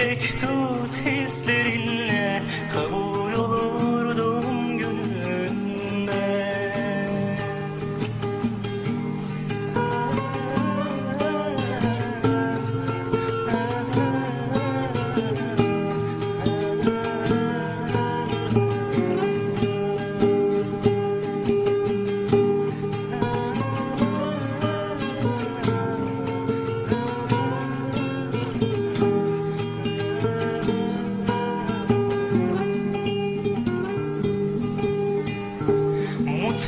Dilek tut hislerinle